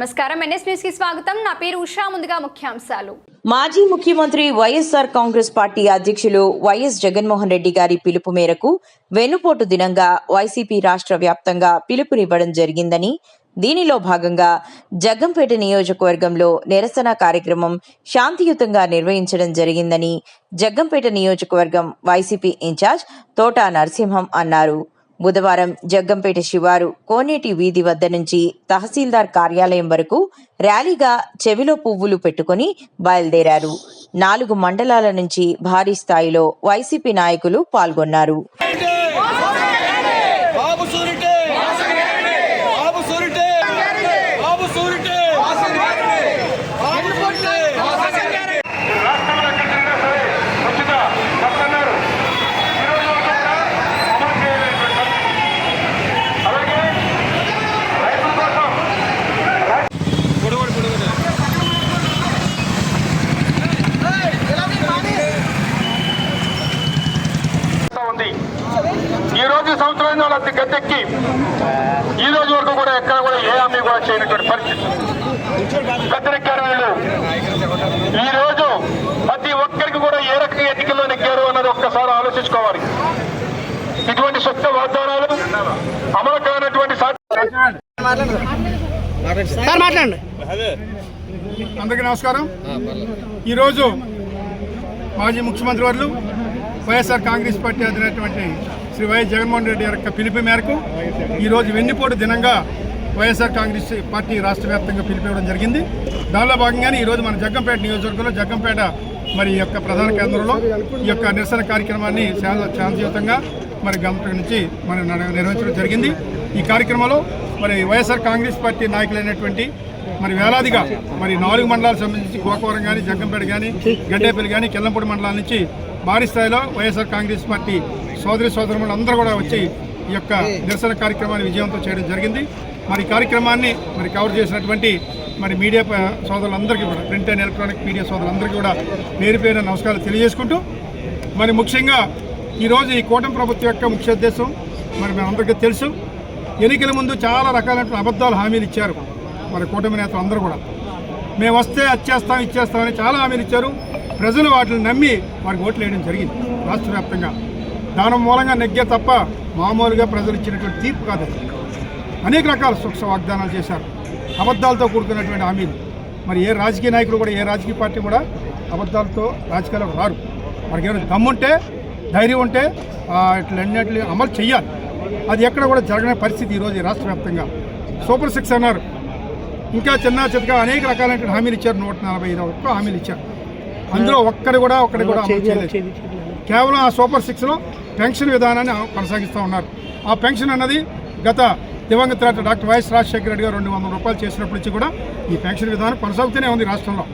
నమస్కారం. ఎన్ఎస్ న్యూస్కి స్వాగతం. నా పేరు ఉషా. ముందుగా ముఖ్యాంశాలు. మాజీ ముఖ్యమంత్రి వైఎస్ఆర్ కాంగ్రెస్ పార్టీ అధ్యక్షులు వైఎస్ జగన్మోహన్ రెడ్డి గారి పిలుపు మేరకు వెన్నుపోటు దినంగా వైసీపీ రాష్ట్ర వ్యాప్తంగా పిలుపునివ్వడం జరిగిందని దీనిలో భాగంగా జగ్గంపేట నియోజకవర్గంలో నిరసన కార్యక్రమం శాంతియుతంగా నిర్వహించడం జరిగిందని జగ్గంపేట నియోజకవర్గం వైసీపీ ఇన్ఛార్జ్ తోటా నరసింహం అన్నారు. బుధవారం జగ్గంపేట శివారు కోనేటి వీధి వద్ద నుంచి తహసీల్దార్ కార్యాలయం వరకు ర్యాలీగా చెవిలో పువ్వులు పెట్టుకుని బయలుదేరారు. నాలుగు మండలాల నుంచి భారీ స్థాయిలో వైసీపీ నాయకులు పాల్గొన్నారు. ఈ రోజు సంవత్సరం వాళ్ళ గద్దెక్కి ఈ రోజు వరకు కూడా ఎక్కడ కూడా ఏ హామీ కూడా చేయనటువంటి పరిస్థితి. గద్దెనెక్కారు వీళ్ళు. ఈ రోజు ప్రతి ఒక్కరికి కూడా ఏ రకంగా ఎన్నికల్లో నెగ్గారు అన్నది ఒక్కసారి ఆలోచించుకోవాలి. ఇటువంటి సొంత వాగ్దానాలు అమలు కానటువంటి అందరికీ నమస్కారం. ఈరోజు మాజీ ముఖ్యమంత్రి వర్లు వైఎస్ఆర్ కాంగ్రెస్ పార్టీ అధినటువంటి శ్రీ వైఎస్ జగన్మోహన్ రెడ్డి యొక్క పిలుపు మేరకు ఈరోజు వెన్నుపోటు దినంగా వైఎస్ఆర్ కాంగ్రెస్ పార్టీ రాష్ట్ర వ్యాప్తంగా పిలిపివ్వడం జరిగింది. దానిలో భాగంగానే ఈరోజు మన జగ్గంపేట నియోజకవర్గంలో జగ్గంపేట మరి యొక్క ప్రధాన కేంద్రంలో ఈ యొక్క నిరసన కార్యక్రమాన్ని శాంతియుతంగా మరి గంపేట నుంచి మనం నడ- నిర్వహించడం జరిగింది. ఈ కార్యక్రమంలో మరి వైఎస్ఆర్ కాంగ్రెస్ పార్టీ నాయకులైనటువంటి మరి వేలాదిగా మరి నాలుగు మండలాలకు సంబంధించి గోకవరం కానీ జగ్గంపేట కానీ గడ్డేపల్లి కానీ కెల్లంపూడి మండలాల నుంచి భారీ స్థాయిలో వైఎస్ఆర్ కాంగ్రెస్ పార్టీ సోదరి సోదరులు అందరూ కూడా వచ్చి ఈ యొక్క నిరసన కార్యక్రమాన్ని విజయంతో చేయడం జరిగింది. మరి కార్యక్రమాన్ని మరి కవర్ చేసినటువంటి మరి మీడియా సోదరులందరికీ కూడా ప్రింట్ అండ్ ఎలక్ట్రానిక్ మీడియా సోదరులందరికీ కూడా పేరు పేరు నమస్కారాలు తెలియజేసుకుంటూ మరి ముఖ్యంగా ఈరోజు ఈ కూటమి ప్రభుత్వం యొక్క ముఖ్య ఉద్దేశం మరి మనందరికీ తెలుసు ఎన్నికల ముందు చాలా రకాలైన అబద్ధాలు హామీలు ఇచ్చారు మరి కూటమి నేతలు అందరూ కూడా. మేము వస్తే అచ్చేస్తాం ఇచ్చేస్తామని చాలా హామీలు ఇచ్చారు. ప్రజలు వాటిని నమ్మి వారికి ఓట్లు వేయడం జరిగింది రాష్ట్ర వ్యాప్తంగా. దాని మూలంగా నెగ్గే తప్ప మామూలుగా ప్రజలు ఇచ్చినటువంటి తీర్పు కాదు. అనేక రకాల సుఖ వాగ్దానాలు చేశారు. అబద్ధాలతో కూడుకున్నటువంటి హామీలు. మరి ఏ రాజకీయ నాయకులు కూడా ఏ రాజకీయ పార్టీ కూడా అబద్ధాలతో రాజకీయాలకు రారు. వారికి ఏమైనా దమ్ముంటే ధైర్యం ఉంటే ఇట్లన్నిటిని అమలు చేయాలి అది ఎక్కడ కూడా జరగని పరిస్థితి ఈరోజు ఈ రాష్ట్ర వ్యాప్తంగా. సూపర్ సిక్స్ అన్నారు. ఇంకా చిన్న చితక అనేక రకాలైన హామీలు ఇచ్చారు. నూట నలభై ఒక్క హామీలు ఇచ్చారు. అందులో ఒక్కడి కూడా ఒక్కడి కూడా అమలు చేయలేదు. కేవలం ఆ సూపర్ సిక్స్లో పెన్షన్ విధానాన్ని కొనసాగిస్తూ ఉన్నారు. ఆ పెన్షన్ అన్నది గత దివంగత డాక్టర్ వైఎస్ రాజశేఖర రెడ్డి గారు రెండు వందల రూపాయలు చేసినప్పటి నుంచి కూడా ఈ పెన్షన్ విధానం కొనసాగుతూనే ఉంది రాష్ట్రంలో.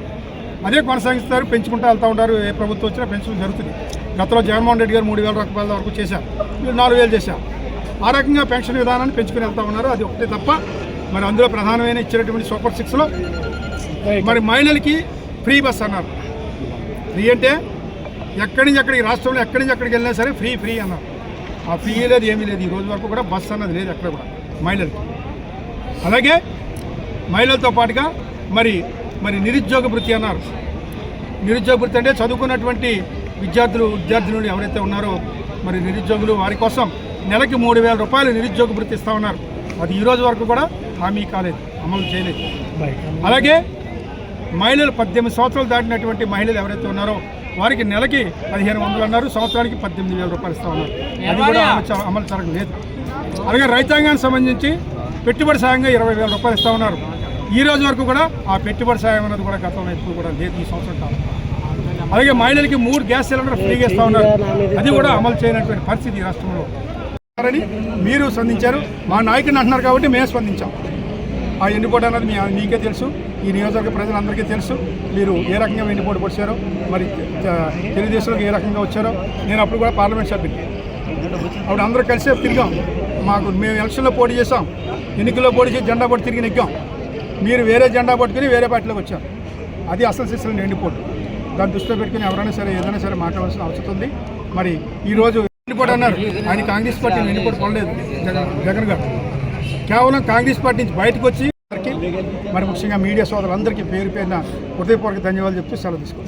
అదే కొనసాగిస్తారు పెంచుకుంటూ వెళ్తూ ఉంటారు ఏ ప్రభుత్వం వచ్చినా పెన్షన్ జరుగుతుంది గతంలో జగన్మోహన్ రెడ్డి గారు మూడు వేల రూపాయల వరకు చేశారు వీళ్ళు నాలుగు వేలు చేశారు. ఆ రకంగా పెన్షన్ విధానాన్ని పెంచుకుని వెళ్తూ ఉన్నారు. అది ఒకటే తప్ప మరి అందులో ప్రధానమైన ఇచ్చినటువంటి సూపర్ సిక్స్లో మరి మహిళలకి ఫ్రీ బస్ అన్నారు. ఫ్రీ అంటే ఎక్కడి నుంచి ఎక్కడికి రాష్ట్రంలో ఎక్కడి నుంచి ఎక్కడికి వెళ్ళినా సరే ఫ్రీ ఫ్రీ అన్నారు ఆ ఫ్రీ లేదు ఏమీ లేదు. ఈ రోజు వరకు కూడా బస్ అన్నది లేదు ఎక్కడ కూడా. మహిళలకి. అలాగే మహిళలతో పాటుగా మరి మరి నిరుద్యోగ వృత్తి అన్నారు. నిరుద్యోగ వృత్తి అంటే చదువుకున్నటువంటి విద్యార్థులు విద్యార్థినులు ఎవరైతే ఉన్నారో మరి నిరుద్యోగులు వారి కోసం నెలకి మూడు వేల రూపాయలు నిరుద్యోగ వృత్తి ఇస్తా ఉన్నారు. అది ఈ రోజు వరకు కూడా హామీ కాలేదు అమలు చేయలేదు. అలాగే మహిళలు పద్దెనిమిది సంవత్సరాలు దాటినటువంటి మహిళలు ఎవరైతే ఉన్నారో వారికి నెలకి పదిహేను వందలు అన్నారు. సంవత్సరానికి పద్దెనిమిది వేల రూపాయలు ఇస్తా ఉన్నారు అది కూడా అమలు జరగలేదు. అలాగే రైతాంగానికి సంబంధించి పెట్టుబడి సాయంగా ఇరవై వేల రూపాయలు ఇస్తా ఉన్నారు ఈ రోజు వరకు కూడా ఆ పెట్టుబడి సాయం అనేది కూడా గతంలో ఎప్పుడు కూడా లేదు ఈ సంవత్సరం కాలం. అలాగే మహిళలకి మూడు గ్యాస్ సిలిండర్ ఫ్రీగా ఇస్తా ఉన్నారు అది కూడా అమలు చేయనటువంటి పరిస్థితి ఈ రాష్ట్రంలో. అని మీరు స్పందించారు. మా నాయకుడిని అంటున్నారు కాబట్టి మేము స్పందించాం. ఆ అన్నది మీ మీకే తెలుసు. ఈ నియోజకవర్గ ప్రజలందరికీ తెలుసు మీరు ఏ రకంగా వెండిపోటు పొడిచారో మరి తెలుగుదేశంలోకి ఏ రకంగా వచ్చారో. నేను అప్పుడు కూడా పార్లమెంట్ సభ్యుని అప్పుడు అందరూ కలిసే తిరిగాం. మాకు మేము ఎలక్షన్లో పోటీ చేసాం ఎన్నికల్లో పోటీ చేసి జెండా పట్టు తిరిగి నెగ్గాం. మీరు వేరే జెండా పట్టుకుని వేరే పార్టీలోకి వచ్చారు. అది అసలు శిశులు ఎండిపోటు దాన్ని దృష్టిలో పెట్టుకుని ఎవరైనా సరే ఏదైనా సరే మాట్లాడాల్సిన అవసరం ఉంది. మరి ఈరోజు వెన్నుపోటు అన్నారు. ఆయన కాంగ్రెస్ పార్టీ వెన్నుపోటు పడలేదు జగన్ జగన్ గారు. కేవలం కాంగ్రెస్ పార్టీ నుంచి బయటకు వచ్చి మరి ముఖ్యంగా మీడియా సోదరులందరికీ పేరు పేరున హృదయపూర్వక ధన్యవాదాలు చెప్తూ సెలవు తీసుకుంటాం